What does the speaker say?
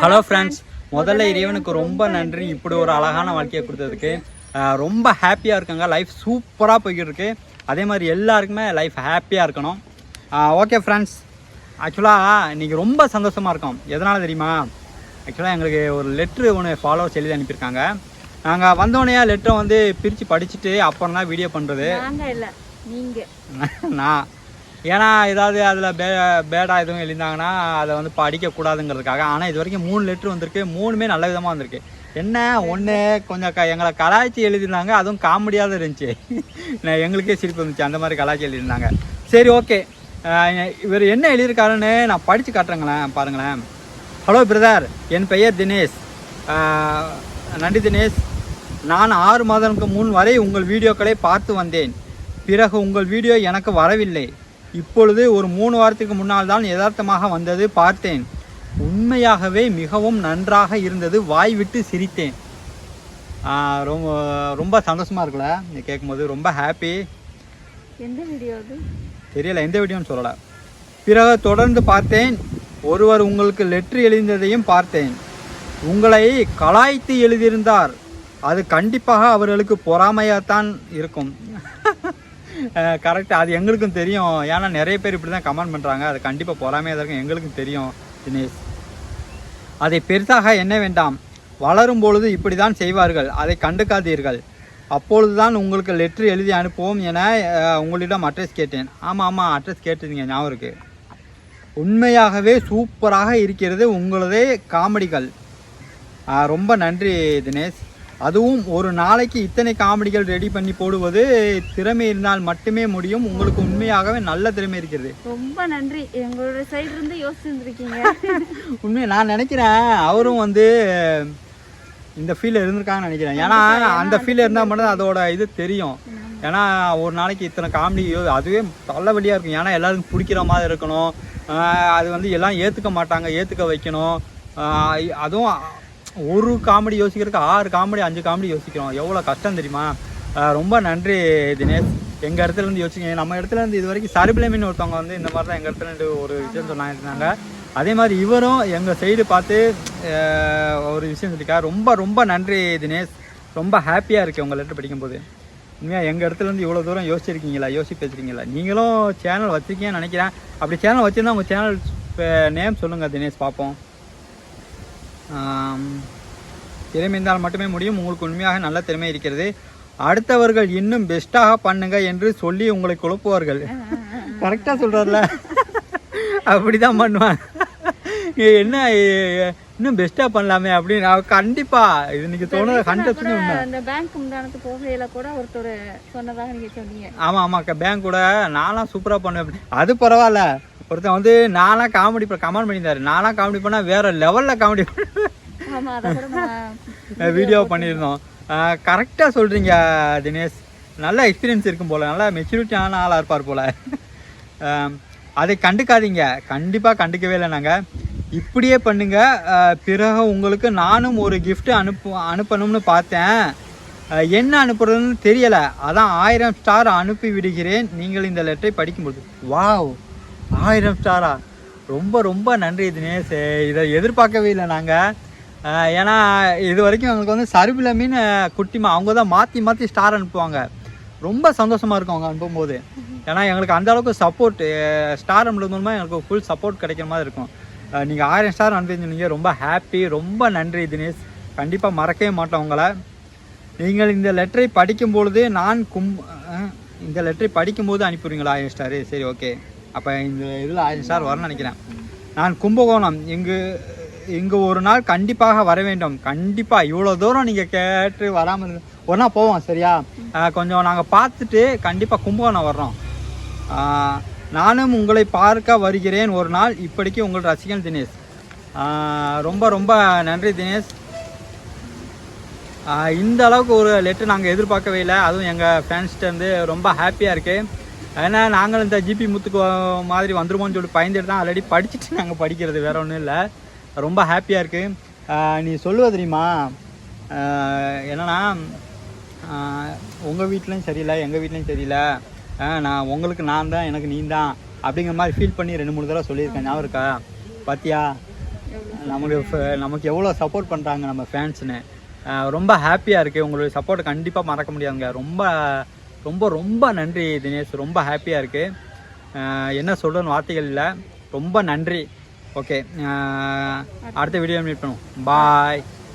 Hello friends முதல்ல இறைவனுக்கு ரொம்ப நன்றி. இப்படி ஒரு அழகான வாழ்க்கையை கொடுத்ததுக்கு. ரொம்ப ஹாப்பியாக இருக்காங்க. லைஃப் சூப்பராக போய்கிட்டு இருக்கு அதே மாதிரி எல்லாருக்குமே லைஃப் ஹாப்பியாக இருக்கணும். ஓகே ஃப்ரெண்ட்ஸ் ஆக்சுவலாக இன்றைக்கி ரொம்ப சந்தோஷமாக இருக்கோம். எதனால் தெரியுமா? ஆக்சுவலாக எங்களுக்கு ஒரு லெட்ரு ஒன்று ஃபாலோவர்ஸ் எழுதி அனுப்பியிருக்காங்க. நாங்கள் வந்தோடனே லெட்டரை வந்து பிரித்து படிச்சுட்டு அப்புறம் தான் வீடியோ பண்ணுறது நான். ஏன்னா ஏதாவது அதில் பே பேடாக எதுவும் எழுந்தாங்கன்னா அதை வந்து படிக்கக்கூடாதுங்கிறதுக்காக. ஆனால் இது வரைக்கும் மூணு லெட்ரு வந்திருக்கு. மூணுமே நல்ல விதமாக வந்திருக்கு. என்ன? ஒன்று கொஞ்சம் க எங்களை கலாய்ச்சி எழுதியிருந்தாங்க. அதுவும் காமெடியாக தான் இருந்துச்சு. நான் எங்களுக்கே சிரிப்பு வந்துச்சு. அந்த மாதிரி கலாய்ச்சி எழுதியிருந்தாங்க. சரி ஓகே இவர் என்ன எழுதியிருக்காருன்னு நான் படித்து காட்டுறேங்களேன் பாருங்களேன். ஹலோ பிரதர் என் பெயர் தினேஷ். நன்றி தினேஷ். நான் ஆறு மாதங்களுக்கு முன் வரை உங்கள் வீடியோக்களை பார்த்து வந்தேன். பிறகு உங்கள் வீடியோ எனக்கு வரவில்லை. இப்பொழுது ஒரு மூணு வாரத்துக்கு முன்னால் தான் யதார்த்தமாக வந்தது பார்த்தேன். உண்மையாகவே மிகவும் நன்றாக இருந்தது வாய் விட்டு சிரித்தேன். ரொம்ப ரொம்ப சந்தோஷமாக இருக்குல்ல நீ கேட்கும்போது ரொம்ப ஹாப்பி எந்த வீடியோ அது? தெரியல எந்த வீடியோன்னு சொல்லலை. பிறகு தொடர்ந்து பார்த்தேன் ஒருவர் உங்களுக்கு லெட்ரு எழுதியதையும் பார்த்தேன். உங்களை கலாய்த்து எழுதியிருந்தார். அது கண்டிப்பாக அவர்களுக்கு பொறாமையாகத்தான் இருக்கும். கரெக்ட் அது எங்களுக்கும் தெரியும். ஏன்னா நிறைய பேர் இப்படி தான் கமெண்ட் பண்ணுறாங்க அது கண்டிப்பாக பொறாமையாக தான் இருக்கும். எங்களுக்கும் தெரியும் தினேஷ். அதை பெருசாக என்ன வேண்டாம். வளரும் பொழுது இப்படி தான் செய்வார்கள். அதை கண்டுக்காதீர்கள். அப்பொழுது தான் உங்களுக்கு லெட்ரு எழுதி அனுப்புவோம் என உங்களிடம் அட்ரஸ் கேட்டேன். ஆமாம் ஆமாம் அட்ரஸ் கேட்டிருந்தீங்க. ஞாபகம் இருக்குது உண்மையாகவே சூப்பராக இருக்கிறது உங்களதே காமெடிகள் ரொம்ப நன்றி தினேஷ். அதுவும் ஒரு நாளைக்கு இத்தனை காமெடிகள் ரெடி பண்ணி போடுவது திறமை இருந்தால் மட்டுமே முடியும். உங்களுக்கு உண்மையாகவே நல்ல திறமை இருக்கிறது. ரொம்ப நன்றி. எங்களோட சைடு இருந்து யோசிச்சிருந்துருக்கீங்க. உண்மையை நான் நினைக்கிறேன் அவரும் வந்து இந்த ஃபீல்டில் இருந்திருக்காங்கன்னு நினைக்கிறேன். ஏன்னா அந்த ஃபீல்டில் இருந்தால் மட்டும் அதோட இது தெரியும். ஏன்னா ஒரு நாளைக்கு இத்தனை காமெடி அதுவே தலைவலியாக இருக்கும். ஏன்னா எல்லாருக்கும் பிடிக்கிற மாதிரி இருக்கணும். அது வந்து எல்லாம் ஏற்றுக்க மாட்டாங்க ஏற்றுக்க வைக்கணும். அதுவும் ஒரு காமெடி யோசிக்கிறதுக்கு ஆறு காமெடி அஞ்சு காமெடி யோசிக்கிறோம். எவ்வளோ கஷ்டம் தெரியுமா? ரொம்ப நன்றி தினேஷ். எங்கள் இடத்துலேருந்து இருந்து நம்ம இடத்துலேருந்து இது வரைக்கும் சர்பிளமின்னு ஒருத்தவங்க வந்து இந்த மாதிரி தான் எங்கள் இடத்துல இருந்து ஒரு விஷயம் சொன்னாங்க இருந்தாங்க. அதே மாதிரி இவரும் எங்கள் சைடு பார்த்து ஒரு விஷயம் சொல்லியிருக்காரு. ரொம்ப ரொம்ப நன்றி தினேஷ். ரொம்ப ஹாப்பியாக இருக்குது உங்கள் லெட்டர் படிக்கும்போது. உண்மையாக எங்கள் இடத்துலேருந்து இவ்வளோ தூரம் யோசிச்சிருக்கீங்களா? யோசிச்சு பேசுகிறீங்களா நீங்களும் சேனல் வச்சுருக்கீங்கன்னு நினைக்கிறேன். அப்படி சேனல் வச்சுருந்தா உங்கள் சேனல் நேம் சொல்லுங்கள் தினேஷ். பார்ப்போம். திறமை இருந்தால் மட்டுமே முடியும். உங்களுக்கு உண்மையாக நல்ல திறமை இருக்கிறது. அடுத்தவர்கள் இன்னும் பெஸ்ட்டாக பண்ணுங்க என்று சொல்லி உங்களை குழப்புவார்கள். கரெக்டாக சொல்கிறார்ல அப்படிதான் பண்ணுவான் ஏ, என்ன இன்னும் பெஸ்ட்டாக பண்ணலாமே அப்படின்னு அவ கண்டிப்பா இது இன்னைக்கு தோணுது ஹண்ட்ரட் அந்த பேங்க் முந்தானத்து போகையில கூட ஒருத்தர் சொன்னதாக நீங்க சொன்னீங்க. ஆமாம் ஆமாம் பேங்க் கூட நான்லாம் சூப்பராக பண்ணுவேன். அப்படி. அது பரவாயில்ல. ஒருத்தன் வந்து நான்லாம் காமெடி கமெண்ட் பண்ணியிருந்தாரு. நான்லாம் காமெடி பண்ணால் வேற லெவலில் காமெடி ஆமா அதை கூட நான் வீடியோ பண்ணியிருந்தோம். கரெக்டாக சொல்கிறீங்க தினேஷ். நல்ல எக்ஸ்பீரியன்ஸ் இருக்கும் போல். நல்லா மெச்சூரிட்டியான ஆளாக இருப்பார் போல். அதை கண்டுக்காதீங்க. கண்டிப்பாக கண்டுக்கவே இல்லை நாங்கள் இப்படியே பண்ணுங்க. ஆஹ், பிறகு உங்களுக்கு நானும் ஒரு gift அனுப்பு அனுப்பணும்னு பார்த்தேன். என்ன அனுப்புறதுன்னு தெரியலை. அதான் ஆயிரம் ஸ்டார் அனுப்பி விடுகிறேன். நீங்கள் இந்த லெட்டரை படிக்கும்போது வாவ் ஆயிரம் ஸ்டாரா? ரொம்ப ரொம்ப நன்றி தினேஷ். இதை எதிர்பார்க்கவே இல்லை நாங்கள் ஏன்னா இது வரைக்கும் எங்களுக்கு வந்து சருபில மீன் குட்டிமா அவங்க தான் மாற்றி மாற்றி ஸ்டார் அனுப்புவாங்க. ரொம்ப சந்தோஷமாக இருக்கும் அவங்க அனுப்பும்போது. ஏன்னா எங்களுக்கு அந்த அளவுக்கு சப்போர்ட் ஸ்டார் அனுப்புறது மூலமாக எங்களுக்கு ஃபுல் சப்போர்ட் கிடைக்கிற மாதிரி இருக்கும். நீங்கள் ஆயிரம் ஸ்டார் அனுப்பிச்சிருந்தீங்க ரொம்ப ஹாப்பி ரொம்ப நன்றி தினேஷ். கண்டிப்பாக மறக்கவே மாட்டோம் உங்களை. நீங்கள் இந்த லெட்டரை படிக்கும் பொழுது நான் கும் இந்த லெட்டரை படிக்கும்போது அனுப்பிடுவீங்களா ஆயிரம் ஸ்டாரு? சரி ஓகே அப்போ இந்த இதில் ஆயிரம் ஸ்டார் வரணும்னு நினைக்கிறேன். நான் கும்பகோணம் இங்கு இங்கு ஒரு நாள் கண்டிப்பாக வர வேண்டும். கண்டிப்பாக இவ்வளோ தூரம் நீங்கள் கேட்டு வராமல் இருந்து ஒரு நாள் போவோம் சரியா? கொஞ்சம் நாங்கள் பார்த்துட்டு கண்டிப்பாக கும்பகோணம் வர்றோம். நானும் உங்களை பார்க்க வருகிறேன் ஒரு நாள். இப்படிக்கு உங்கள் ரசிகன் தினேஷ். ரொம்ப ரொம்ப நன்றி தினேஷ். இந்த அளவுக்கு ஒரு லெட்டர் நாங்கள் எதிர்பார்க்கவே இல்லை. அதுவும் எங்கள் ஃபேன்ஸ்கிட்டேருந்து ரொம்ப ஹாப்பியாக இருக்குது ஏன்னா நாங்களும் இந்த ஜிபி முத்துக்கு மாதிரி வந்துருமோன்னு சொல்லிட்டு பயந்துட்டு தான் ஆல்ரெடி படிச்சுட்டு நாங்கள் படிக்கிறது வேற ஒன்றும் இல்லை. ரொம்ப ஹாப்பியாக இருக்குது நீ சொல்லுவ தெரியுமா? என்னன்னா உங்கள் வீட்லேயும் சரியில்லை எங்கள் வீட்லேயும் சரியில்லை. நான் உங்களுக்கு நான் தான் எனக்கு நீ தான் அப்படிங்கிற மாதிரி ஃபீல் பண்ணி ரெண்டு மூணு தடவை சொல்லியிருக்கேன். ஞாபகம் இருக்கா? பாத்தியா? நமக்கு நமக்கு எவ்வளோ சப்போர்ட் பண்ணுறாங்க நம்ம ஃபேன்ஸ்னு ரொம்ப ஹாப்பியாக இருக்குது உங்களுடைய சப்போர்ட் கண்டிப்பாக மறக்க முடியாதுங்க. ரொம்ப ரொம்ப ரொம்ப நன்றி தினேஷ். ரொம்ப ஹாப்பியாக இருக்குது என்ன சொல்கிறேன்னு வார்த்தைகள் இல்லை. ரொம்ப நன்றி. ஓகே அடுத்த வீடியோ மீட் பண்ணுவோம். பாய்